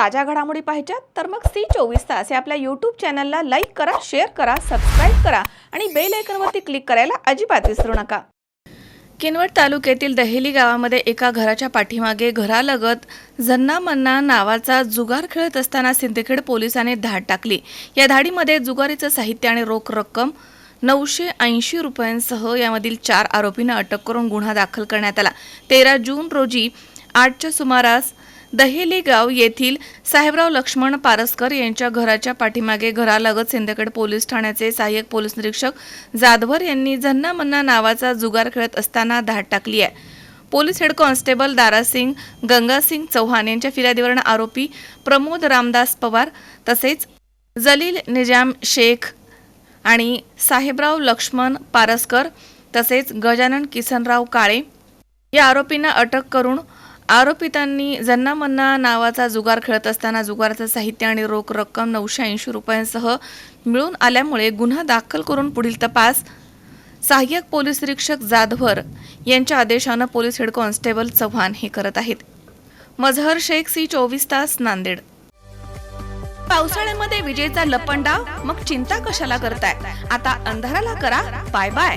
ताज्या घडामोडी पाहिजेत तर मग सी चोवीस तास या आपल्या यूट्यूब चॅनलला लाईक करा शेअर करा सबस्क्राईब करा आणि बेल आयकनवरती क्लिक करायला अजिबात विसरू नका. किनवट तालुक्यातील दहेली गावामध्ये एका घराच्या पाठीमागे घरालगत जन्ना मन्ना नावाचा जुगार खेळत असताना सिंदखेड पोलिसांनी धाड टाकली. या धाडीमध्ये जुगारीचं साहित्य आणि रोख रक्कम नऊशे ऐंशी रुपयांसह यामधील चार आरोपींना अटक करून गुन्हा दाखल करण्यात आला. तेरा जून रोजी आठच्या सुमारास दहेली गाव येथील साहेबराव लक्ष्मण पारसकर यांच्या घराच्या पाठीमागे घरालगत सिंदखेड पोलीस ठाण्याचे सहाय्यक पोलीस निरीक्षक जाधवर यांनी झन्ना मन्ना नावाचा जुगार खेळत असताना धाड टाकली आहे. Police head constable Darasingh Gangasingh Chauhan यांच्या फिर्यादीवरून आरोपी प्रमोद रामदास पवार तसेच जलील निजाम शेख आणि साहेबराव लक्ष्मण पारसकर तसेच गजानन किसनराव काळे या आरोपींना अटक करून आरोपितांनी जन्ना मन्ना नावाचा जुगार खेळत असताना जुगाराचं साहित्य आणि रोख रक्कम नऊशे ऐंशी रुपयांसह मिळून आल्यामुळे गुन्हा दाखल करून पुढील तपास. सहाय्यक पोलीस निरीक्षक जाधवर यांच्या आदेशानं पोलीस हेड कॉन्स्टेबल चव्हाण हे करत आहेत. मझहर शेख सी चोवीस तास नांदेड. पावसाळ्यामध्ये विजेचा लपंडाव? मग चिंता कशाला करताय? आता अंधाराला करा. Bye bye.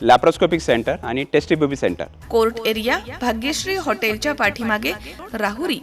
लॅप्रोस्कोपिक सेंटर आणि test tube baby centre court area Bhagyashree हॉटेलच्या पाठीमागे राहुरी.